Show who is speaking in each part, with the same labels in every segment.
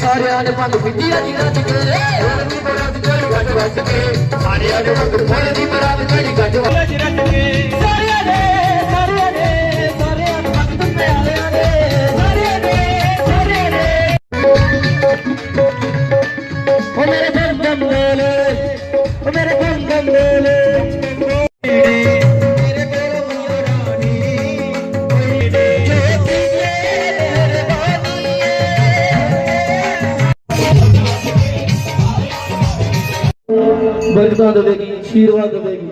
Speaker 1: ਸਾਰਿਆਂ ਨੇ ਭੰਗ ਪੀਤੀ ਅੱਜ ਰੱਜ ਕੇ ਢੋਲ ਦੀ ਬਰਾਤ ਚੜੀ ਗੱਜ ਵੱਜ ਕੇ ਸਾਰਿਆਂ ਨੇ ਭੰਗ ਢੋਲ ਦੀ ਬਰਾਤ ਚੜੀ ਗੱਜ ਵੱਜ
Speaker 2: ਅੱਜ ਰੱਜ ਕੇ ਸਾਰਿਆਂ ਨੇ ਸਾਰਿਆਂ ਨੇ ਸਾਰਿਆਂ ਨੂੰ ਭਗਤ ਪਿਆਰਿਆਂ ਨੇ ਸਾਰਿਆਂ ਨੇ ਸਾਰਿਆਂ ਨੇ
Speaker 1: ਓ ਮੇਰੇ ਗਮ ਗਮ ਮੇਲੇ ਓ ਮੇਰੇ ਗਮ ਗਮ ਮੇਲੇ
Speaker 2: ਮੇਰੇ
Speaker 3: ਬਰਕਤਾਂ ਦੇਵੇਗੀ ਆਸ਼ੀਰਵਾਦ ਦੇਵੇਗੀ।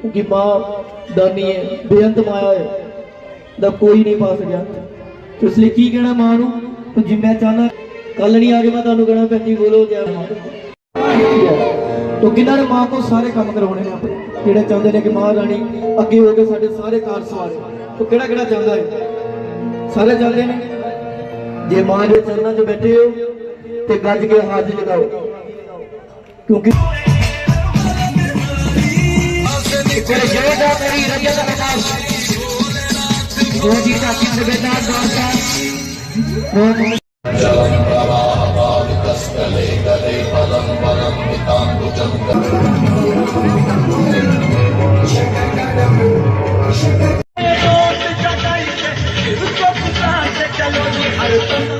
Speaker 3: ਕਿਉਂਕਿ ਮਾਂ ਦਾਨੀ ਹੈ, ਬੇਅੰਤ ਮਾਇਆ ਹੈ ਦਾ ਕੋਈ ਨਹੀਂ ਪਾ ਸਕਿਆ। ਇਸ ਲਈ ਕੀ ਕਹਿਣਾ ਮਾਂ ਨੂੰ? ਤੂੰ ਜਿੰਮੇ ਚਾਹਨਾ ਕੱਲ ਨਹੀਂ ਆ ਕੇ ਮੈਂ ਤੁਹਾਨੂੰ ਕਹਿਣਾ ਭੈਣ ਬੋਲੋ ਜੈ ਮਾਂ। ਤੋ ਕਿਨਾਂ ਨੇ ਮਾਂ ਕੋ ਸਾਰੇ ਕੰਮ ਕਰਾਉਣੇ ਨੇ ਆਪਣੇ। ਜਿਹੜੇ ਚਾਹੁੰਦੇ ਨੇ ਕਿ ਮਾਂ ਰਾਣੀ ਅੱਗੇ ਹੋ ਕੇ ਸਾਡੇ ਸਾਰੇ ਕਾਰ ਸਵਾਰੇ। ਤੋ ਕਿਹੜਾ ਕਿਹੜਾ ਚਾਹੁੰਦਾ ਹੈ? ਸਾਰੇ ਚਾਹੁੰਦੇ ਨੇ? ਜੇ ਮਾਂ ਦੇ ਚਰਨਾਂ 'ਚ ਬੈਠੇ ਹੋ, ਤੇ ਗੱਜ ਕੇ ਹੱਥ ਲਗਾਓ। ਕਿਉਂਕਿ
Speaker 1: ਮੇਰੇ ਜੋੜਾ ਮੇਰੀ ਰਜਤ ਦਾ ਨਾਮ ਉਹ ਜੀ ਚਾਚੀ ਦੇ ਬੇਟਾ ਦੋਸਤਾ
Speaker 2: ਦੋਸਤ ਜਗਾਈ ਤੇ ਰੁਕੋ ਪੁੱਤਾਂ ਤੇ ਚਲੋ ਜੀ ਹਰ ਤੁਮ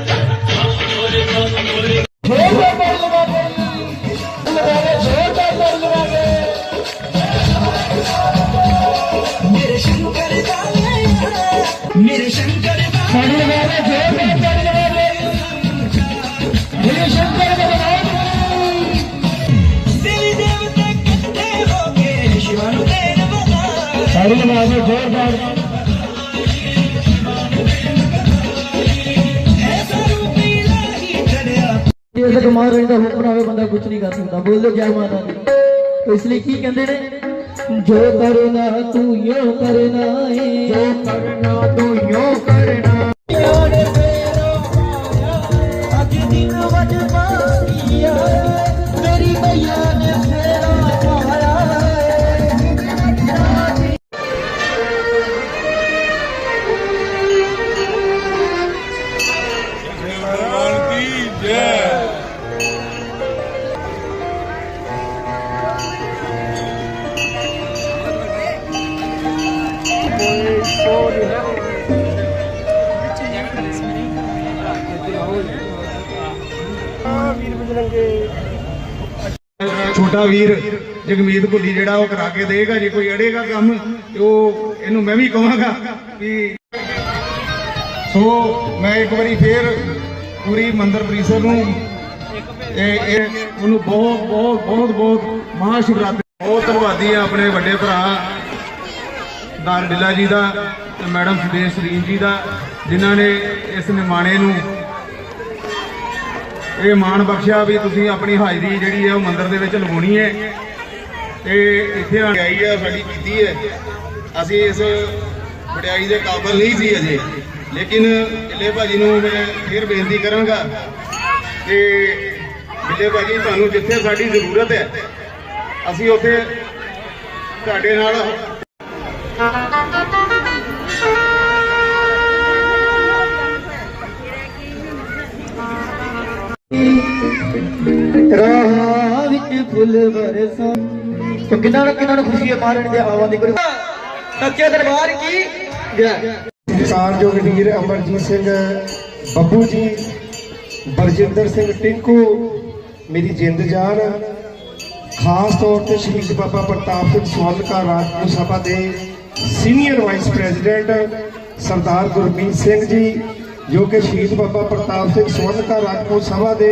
Speaker 1: ਸਾਡੇ ਵਾਲੇ ਜ਼ੋਰਦਾਰ
Speaker 3: ਜੇ ਇਸ ਕੁਮਾਰ ਰਾਣੀ ਦਾ ਹੁਕਮ ਨਾ ਹੋਵੇ ਬੰਦਾ ਕੁਝ ਨਹੀਂ ਕਰ ਸਕਦਾ। ਬੋਲੋ ਜੈ ਮਾਤਾ ਦੀ। ਇਸ ਲਈ ਕੀ ਕਹਿੰਦੇ ਨੇ? ਜੋ ਕਰਨਾ ਤੂੰ ਯੋ ਕਰਨਾ ਏ। ਜੋ ਕਰਨਾ ਤੂੰ ਯੋ ਕਰਨਾ।
Speaker 2: ਯਾਰ ਮੇਰਾ ਆਇਆ ਅੱਜ ਦਿਨ ਵਜ ਪਾਈਆ ਮੇਰੀ ਮਈਆ ਨੇ
Speaker 4: ਛੋਟਾ ਵੀਰ ਜਗਮੀਤ ਭੁੱਲੀ ਜਿਹੜਾ ਉਹ ਕਰਾ ਕੇ ਦੇਗਾ, ਜੇ ਕੋਈ ਅੜੇਗਾ ਕੰਮ, ਤੇ ਉਹ ਇਹਨੂੰ ਮੈਂ ਵੀ ਕਹਾਂਗਾ ਕਿ ਸੋ ਮੈਂ ਇੱਕ ਵਾਰੀ ਫੇਰ ਪੂਰੀ ਮੰਦਰ ਪਰਿਸਰ ਨੂੰ, ਇਹ ਇਹ ਉਹਨੂੰ ਬਹੁਤ ਬਹੁਤ ਬਹੁਤ ਬਹੁਤ ਮਹਾ ਬਹੁਤ ਧੰਨਵਾਦੀ ਆ ਆਪਣੇ ਵੱਡੇ ਭਰਾ ਦਾਰ ਡਿੱਲਾ ਜੀ ਦਾ ਤੇ ਮੈਡਮ ਸੁਦੇਸ਼ ਸਰੀਨ ਜੀ ਦਾ, ਜਿਨ੍ਹਾਂ ਨੇ ਇਸ ਨਿਮਾਣੇ ਨੂੰ ਇਹ ਮਾਣ ਬਖਸ਼ਿਆ ਵੀ ਤੁਸੀਂ ਆਪਣੀ ਹਾਜ਼ਰੀ ਜਿਹੜੀ ਹੈ ਉਹ ਮੰਦਿਰ ਦੇ ਵਿੱਚ ਲਗਾਉਣੀ ਹੈ। ਤੇ ਇੱਥੇ ਆ ਆਈ ਆ, ਸਾਡੀ ਕੀਤੀ ਹੈ। ਅਸੀਂ ਇਸ ਵਡਿਆਈ ਦੇ ਕਾਬਲ ਨਹੀਂ ਸੀ ਅਜੇ। ਲੇਕਿਨ ਬਿੱਲੇ ਭਾਜੀ ਨੂੰ ਮੈਂ ਫਿਰ ਬੇਨਤੀ ਕਰਾਂਗਾ ਕਿ ਬਿੱਲੇ ਭਾਜੀ, ਤੁਹਾਨੂੰ ਜਿੱਥੇ ਸਾਡੀ ਜ਼ਰੂਰਤ ਹੈ, ਅਸੀਂ ਉੱਥੇ ਤੁਹਾਡੇ ਨਾਲ
Speaker 3: ਰਾਹ ਵਿੱਚ ਫੁੱਲ ਬਰਸਾਂ ਤੋ ਕਿੰਨਾ ਨੂੰ ਕਿੰਨਾ ਨੂੰ ਖੁਸ਼ੀ ਹੈ ਮਾਂ ਦੇ ਆਵਾਂ ਦੀ ਗੁਰੂ ਸੱਚੇ ਦਰਬਾਰ ਕੀ? ਜੈ
Speaker 5: ਸਤਿਕਾਰਯੋਗ ਵੀਰ ਅਮਰਜੀਤ ਸਿੰਘ, ਬੱਬੂ ਜੀ ਬਰਜਿੰਦਰ ਸਿੰਘ ਟਿੰਕੂ, ਮੇਰੀ ਜਿੰਦ ਜਾਨ। ਖਾਸ ਤੌਰ ਤੇ ਸ਼ਹੀਦ ਬਾਬਾ ਪ੍ਰਤਾਪ ਸਿੰਘ ਸਵਾਲਕਾ ਰਾਜਪੁਰ ਸਭਾ ਦੇ senior vice president Sardar Gurmeet Singh ji, ਜੋ ਕਿ ਸ਼ਹੀਦ ਬਾਬਾ ਪ੍ਰਤਾਪ ਸਿੰਘ ਸਵਾਲਕਾ ਰਾਜਪੁਰ ਸਭਾ ਦੇ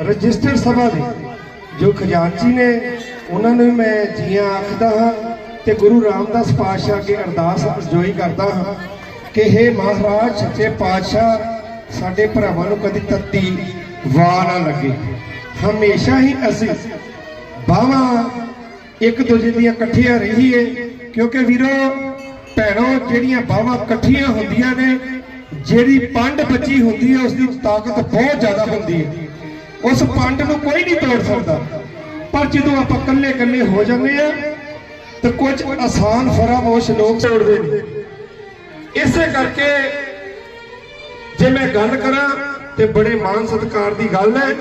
Speaker 5: ਰਜਿਸਟਰਡ ਸਭਾ ਦੇ ਜੋ ਖਜ਼ਾਨਚੀ ਨੇ, ਉਹਨਾਂ ਨੂੰ ਮੈਂ ਜੀਆਂ ਆਖਦਾ ਹਾਂ ਤੇ ਗੁਰੂ ਰਾਮਦਾਸ ਪਾਤਸ਼ਾਹ ਅੱਗੇ ਅਰਦਾਸ ਅਰਜ਼ੋਈ ਕਰਦਾ ਹਾਂ ਕਿ हे ਮਹਾਰਾਜ, ਸੱਚੇ ਪਾਤਸ਼ਾਹ, ਸਾਡੇ ਭਰਾਵਾਂ ਨੂੰ ਕਦੀ ਤੱਤੀ ਵਾਹ ਨਾ ਲੱਗੇ। ਹਮੇਸ਼ਾ ਹੀ ਅਸੀਂ ਬਾਹਾਂ ਇੱਕ ਦੂਜੇ ਦੀਆਂ ਇਕੱਠੀਆਂ ਰਹੀਏ ਕਿਉਂਕਿ ਵੀਰੋ, ਭੈਣੋ, ਜਿਹੜੀਆਂ ਬਾਹਾਂ ਇਕੱਠੀਆਂ ਹੁੰਦੀਆਂ ਨੇ, ਜਿਹੜੀ ਪੰਡ ਬੱਚੀ ਹੁੰਦੀ ਹੈ ਉਸ ਦੀ ਤਾਕਤ ਬਹੁਤ ਜ਼ਿਆਦਾ ਹੁੰਦੀ ਹੈ। ਉਸ ਪੰਡ ਨੂੰ ਕੋਈ ਨਹੀਂ ਤੋੜ ਸਕਦਾ। ਪਰ ਜਦੋਂ ਆਪਾਂ ਇਕੱਲੇ ਇਕੱਲੇ ਹੋ ਜਾਂਦੇ ਆ ਤਾਂ ਕੁਝ ਆਸਾਨ ਫਰਾਮੋਸ਼ ਲੋਕ ਤੋੜਦੇ ਨੇ। ਇਸੇ ਕਰਕੇ ਜੇ ਮੈਂ ਗੱਲ ਕਰਾਂ, ਤੇ ਬੜੇ ਮਾਣ ਸਤਿਕਾਰ ਦੀ ਗੱਲ ਹੈ,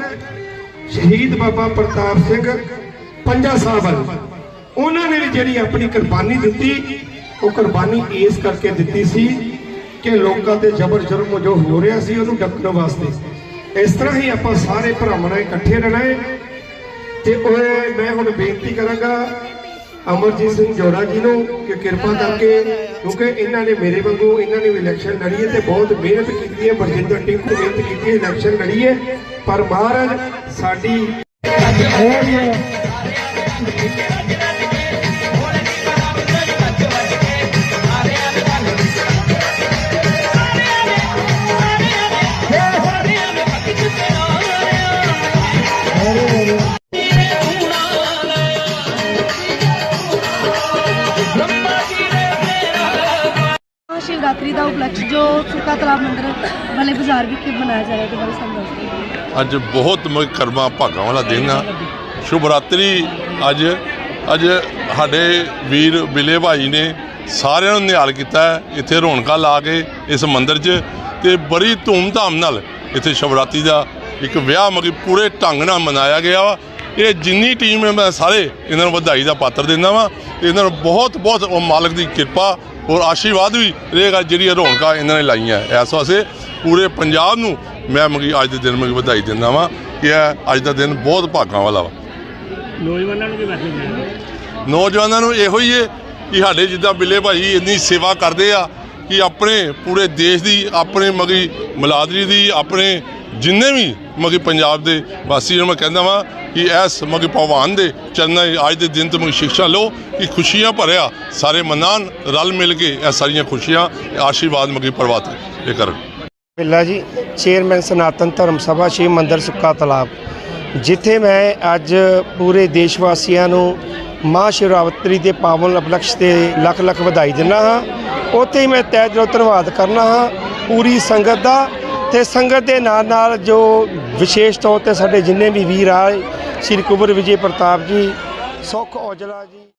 Speaker 5: ਸ਼ਹੀਦ ਬਾਬਾ ਪ੍ਰਤਾਪ ਸਿੰਘ ਪੰਜਾ ਸਾਹਿਬ ਉਹਨਾਂ ਨੇ ਵੀ ਜਿਹੜੀ ਆਪਣੀ ਕੁਰਬਾਨੀ ਦਿੱਤੀ, ਉਹ ਕੁਰਬਾਨੀ ਇਸ ਕਰਕੇ ਦਿੱਤੀ ਸੀ ਕਿ ਲੋਕਾਂ ਤੇ ਜ਼ਬਰ ਜ਼ੁਲਮ ਜੋ ਹੋ ਰਿਹਾ ਸੀ, ਉਹਨੂੰ ਡੱਕਣ ਵਾਸਤੇ। ਇਸ ਤਰ੍ਹਾਂ ਹੀ ਆਪਾਂ ਸਾਰੇ ਭਰਾਵਾਂ ਨਾਲ ਇਕੱਠੇ ਰਹਿਣਾ ਹੈ। ਤੇ ਉਹ ਮੈਂ ਹੁਣ ਬੇਨਤੀ ਕਰਾਂਗਾ ਅਮਰਜੀਤ ਸਿੰਘ ਜੋੜਾ ਜੀ ਨੂੰ ਕਿ ਕਿਰਪਾ ਕਰਕੇ, ਕਿਉਂਕਿ ਇਹਨਾਂ ਨੇ ਮੇਰੇ ਵਾਂਗੂ, ਇਹਨਾਂ ਨੇ ਵੀ ਇਲੈਕਸ਼ਨ ਲੜੀ ਹੈ ਤੇ ਬਹੁਤ ਮਿਹਨਤ ਕੀਤੀ ਹੈ ਬਰਜਿੰਦਰ ਟਿੰਕੂ ਮਿਹਨਤ ਕੀਤੀ ਹੈ, ਇਲੈਕਸ਼ਨ ਲੜੀ ਹੈ। ਪਰ ਮਹਾਰਾਜ, ਸਾਡੀ
Speaker 6: ਸ਼ਿਵਰਾਤਰੀ ਦਾ ਉਪਲਕਸ਼ ਜੋ ਸੁੱਕਾ ਤਲਾਬ ਮੰਦਿਰ ਵਾਲੇ ਬਾਜ਼ਾਰ ਵਿਖੇ ਮਨਾਇਆ ਜਾ ਰਿਹਾ ਹੈ ਬਾਰੇ ਸਾਨੂੰ
Speaker 7: ਅੱਜ ਬਹੁਤ ਮ- ਕਰਮਾਂ ਭਾਗਾਂ ਵਾਲਾ ਦਿਨ ਆ। ਸ਼ੁਭ ਅੱਜ ਅੱਜ ਸਾਡੇ ਵੀਰ ਬਿਲੇ ਭਾਈ ਨੇ ਸਾਰਿਆਂ ਨੂੰ ਨਿਹਾਲ ਕੀਤਾ ਇੱਥੇ ਰੌਣਕਾਂ ਲਾ ਕੇ ਇਸ ਮੰਦਿਰ 'ਚ ਤੇ ਬੜੀ ਧੂਮ-ਧਾਮ ਨਾਲ ਇੱਥੇ ਸ਼ਿਵਰਾਤਰੀ ਦਾ ਇੱਕ ਵਿਆਹ ਮਗੀ ਪੂਰੇ ਢੰਗ ਨਾਲ ਮਨਾਇਆ ਗਿਆ ਵਾ। ਇਹ ਜਿੰਨੀ ਟੀਮ ਹੈ, ਮੈਂ ਸਾਰੇ ਇਹਨਾਂ ਨੂੰ ਵਧਾਈ ਦਾ ਪਾਤਰ ਦਿੰਦਾ ਵਾਂ। ਇਹਨਾਂ ਨੂੰ ਬਹੁਤ ਬਹੁਤ ਉਹ ਮਾਲਕ ਦੀ ਕਿਰਪਾ ਔਰ ਆਸ਼ੀਰਵਾਦ ਵੀ ਰਹੇਗਾ ਜਿਹੜੀ ਰੌਣਕਾਂ ਇਹਨਾਂ ਨੇ ਲਾਈਆਂ। ਇਸ ਵਾਸਤੇ ਪੂਰੇ ਪੰਜਾਬ ਨੂੰ ਮੈਂ ਮਗੀ ਅੱਜ ਦੇ ਦਿਨ ਮਗੀ ਵਧਾਈ ਦਿੰਦਾ ਵਾਂ ਕਿ ਇਹ ਅੱਜ ਦਾ ਦਿਨ ਬਹੁਤ ਭਾਗਾਂ ਵਾਲਾ ਵਾ। ਨੌਜਵਾਨਾਂ ਨੂੰ ਇਹੋ ਹੀ ਹੈ ਕਿ ਸਾਡੇ ਜਿੱਦਾਂ ਬਿੱਲੇ ਭਾਈ ਇੰਨੀ ਸੇਵਾ ਕਰਦੇ ਆ ਕਿ ਆਪਣੇ ਪੂਰੇ ਦੇਸ਼ ਦੀ ਆਪਣੇ ਮਗੀ ਮਲਾਦਰੀ ਦੀ ਆਪਣੇ ਜਿੰਨੇ ਵੀ ਮਗੀ ਪੰਜਾਬ ਦੇ ਵਾਸੀ ਨੂੰ, ਮੈਂ ਕਹਿੰਦਾ ਵਾਂ ਕਿ ਇਸ ਮਗੀ ਭਗਵਾਨ ਦੇ ਚਰਨਾਂ ਅੱਜ ਦੇ ਦਿਨ ਤੋਂ ਮਗੀ ਸਿੱਖਿਆ ਲਓ ਕਿ ਖੁਸ਼ੀਆਂ ਭਰਿਆ ਸਾਰੇ ਮਨਾਨ ਰਲ ਮਿਲ ਕੇ ਇਹ ਸਾਰੀਆਂ ਖੁਸ਼ੀਆਂ, ਆਸ਼ੀਰਵਾਦ ਮਗੀ ਪ੍ਰਵਾਤ ਇਹ ਕਰਨ।
Speaker 5: ਬਿੱਲਾ ਜੀ, ਚੇਅਰਮੈਨ ਸਨਾਤਨ ਧਰਮ ਸਭਾ ਸ਼ਿਵ ਮੰਦਰ ਸੁੱਕਾ ਤਲਾਬ। ਜਿੱਥੇ ਮੈਂ ਅੱਜ ਪੂਰੇ ਦੇਸ਼ ਵਾਸੀਆਂ ਨੂੰ ਮਹਾਂ ਸ਼ਿਵਰਾਤਰੀ ਦੇ ਪਾਵਨ ਅਪਲਕਸ਼ ਤੇ ਲੱਖ ਲੱਖ ਵਧਾਈ ਦਿੰਦਾ ਹਾਂ। ਉੱਥੇ ਹੀ ਮੈਂ ਤਹਿ ਦਿਲੋਂ ਧੰਨਵਾਦ ਕਰਨਾ ਹਾਂ। ਪੂਰੀ ਸੰਗਤ ਦਾ ਤੇ ਸੰਗਤ ਦੇ ਨਾਲ ਨਾਲ ਜੋ ਵਿਸ਼ੇਸ਼ ਤੌਰ ਤੇ ਸਾਡੇ ਜਿੰਨੇ ਵੀ ਵੀਰ ਆਏ, ਸ੍ਰੀ ਕੁਬਰ ਵਿਜੇ ਪ੍ਰਤਾਪ ਜੀ, ਸੁਖ ਔਜਲਾ ਜੀ।